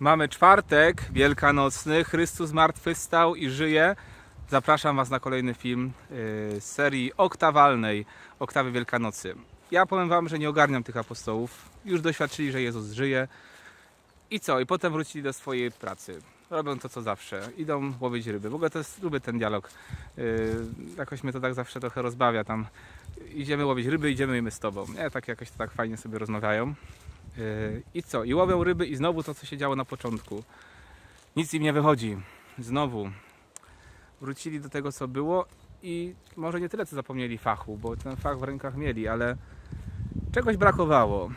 Mamy czwartek wielkanocny, Chrystus zmartwychwstał i żyje. Zapraszam Was na kolejny film yy, z serii oktawalnej, Oktawy Wielkanocy. Ja powiem Wam, że nie ogarniam tych apostołów. Już doświadczyli, że Jezus żyje. I co? I potem wrócili do swojej pracy. Robią to, co zawsze. Idą łowić ryby. W ogóle to jest, lubię ten dialog. Yy, jakoś mnie to tak zawsze trochę rozbawia. Tam idziemy łowić ryby, idziemy my z Tobą. Nie, tak jakoś to tak fajnie sobie rozmawiają. I co? I łowią ryby i znowu to, co się działo na początku. Nic im nie wychodzi. Znowu. Wrócili do tego, co było i może nie tyle, co zapomnieli fachu, bo ten fach w rękach mieli, ale czegoś brakowało.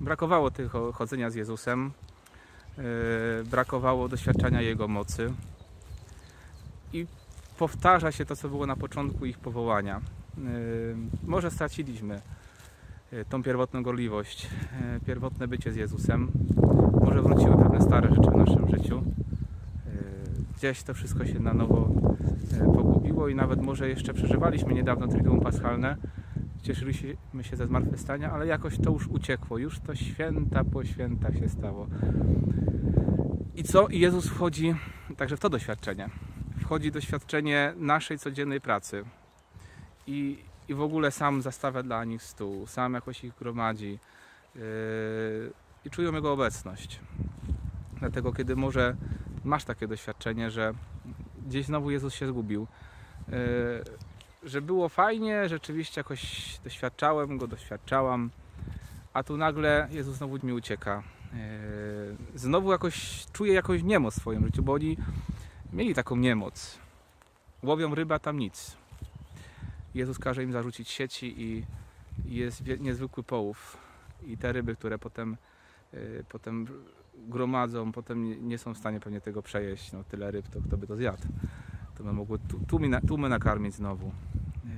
Brakowało tego chodzenia z Jezusem. Yy, brakowało doświadczenia Jego mocy. I powtarza się to, co było na początku ich powołania. Yy, Może straciliśmy tą pierwotną gorliwość, yy, pierwotne bycie z Jezusem. Może wróciły pewne stare rzeczy w naszym życiu. Yy, Gdzieś to wszystko się na nowo pogubiło i nawet może jeszcze przeżywaliśmy niedawno Triduum Paschalne. Cieszyliśmy się ze zmartwychwstania, ale jakoś to już uciekło. Już to święta po święta się stało. I co? I Jezus wchodzi także w to doświadczenie. Wchodzi doświadczenie naszej codziennej pracy. I, i w ogóle sam zastawia dla nich stół, sam jakoś ich gromadzi yy, i czują Jego obecność. Dlatego, kiedy może masz takie doświadczenie, że gdzieś znowu Jezus się zgubił, yy, że było fajnie, rzeczywiście jakoś doświadczałem go, doświadczałam, a tu nagle Jezus znowu mi ucieka. Yy, Znowu jakoś czuję jakąś niemoc w swoim życiu, bo oni mieli taką niemoc. Łowią ryba, tam nic. Jezus każe im zarzucić sieci i jest niezwykły połów. I te ryby, które potem, yy, potem gromadzą, potem nie- są w stanie pewnie tego przejeść. No, tyle ryb, to kto by to zjadł. To by mogło tu- tłumy, tłumy nakarmić znowu. Yy,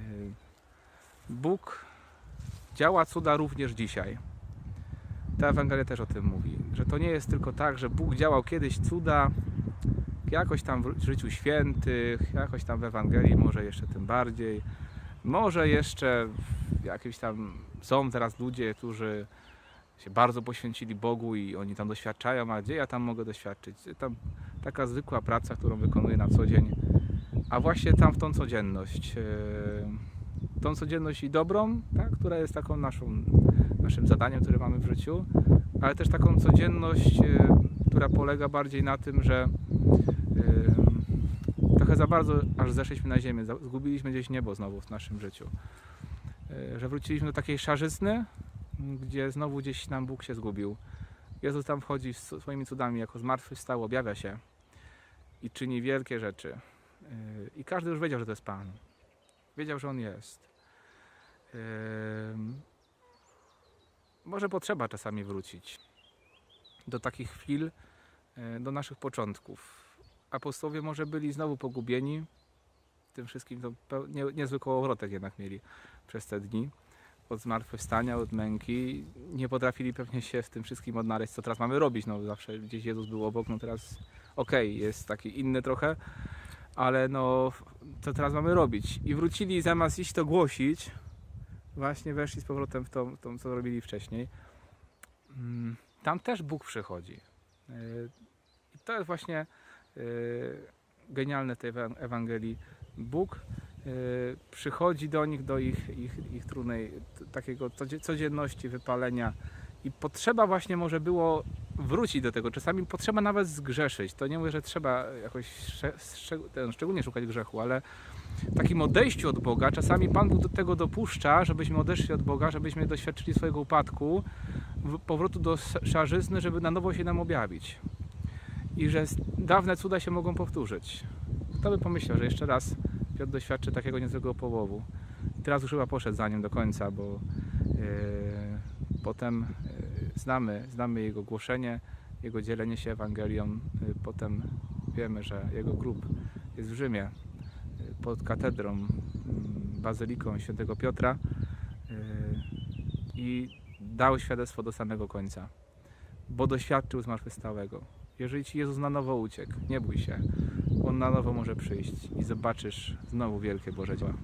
Bóg działa cuda również dzisiaj. Ta Ewangelia też o tym mówi, że to nie jest tylko tak, że Bóg działał kiedyś cuda, jakoś tam w życiu świętych, jakoś tam w Ewangelii, może jeszcze tym bardziej. Może jeszcze w jakimś tam są teraz ludzie, którzy się bardzo poświęcili Bogu i oni tam doświadczają, a gdzie ja tam mogę doświadczyć? Tam taka zwykła praca, którą wykonuję na co dzień, a właśnie tam w tą codzienność. yy, Tą codzienność i dobrą, tak, która jest taką naszą, naszym zadaniem, które mamy w życiu, ale też taką codzienność, yy, która polega bardziej na tym, że trochę za bardzo aż zeszliśmy na ziemię, zgubiliśmy gdzieś niebo znowu w naszym życiu. Yy, Że wróciliśmy do takiej szarzyzny, gdzie znowu gdzieś nam Bóg się zgubił. Jezus tam wchodzi swoimi cudami, jako zmartwychwstał, objawia się i czyni wielkie rzeczy. Yy, I każdy już wiedział, że to jest Pan. Wiedział, że On jest. Yy, Może potrzeba czasami wrócić do takich chwil, do naszych początków. Apostołowie może byli znowu pogubieni. Tym wszystkim to nie, niezły jednak mieli przez te dni. Od zmartwychwstania, od męki. Nie potrafili pewnie się w tym wszystkim odnaleźć, co teraz mamy robić. No zawsze gdzieś Jezus był obok, no teraz okej, jest taki inny trochę, ale no co teraz mamy robić? I wrócili zamiast iść to głosić, właśnie weszli z powrotem w to, to co robili wcześniej. Mm, Tam też Bóg przychodzi. I to jest właśnie genialne tej ewa- Ewangelii. Bóg yy, przychodzi do nich, do ich, ich, ich trudnej takiego codzie- codzienności, wypalenia. I potrzeba właśnie może było wrócić do tego. Czasami potrzeba nawet zgrzeszyć. To nie mówię, że trzeba jakoś szczególnie szukać grzechu, ale w takim odejściu od Boga, czasami Pan Bóg do tego dopuszcza, żebyśmy odeszli od Boga, żebyśmy doświadczyli swojego upadku, powrotu do sz- szarzyzny, żeby na nowo się nam objawić. I że dawne cuda się mogą powtórzyć. Kto by pomyślał, że jeszcze raz Piotr doświadczy takiego niezwykłego połowu. I teraz już chyba poszedł za nim do końca, bo yy, potem yy, znamy, znamy jego głoszenie, jego dzielenie się Ewangelią. Yy, potem wiemy, że jego grób jest w Rzymie yy, pod katedrą, mm, bazyliką świętego Piotra yy, i dał świadectwo do samego końca, bo doświadczył zmartwychwstałego. Jeżeli Ci Jezus na nowo uciekł, nie bój się. On na nowo może przyjść i zobaczysz znowu wielkie Boże dzieła.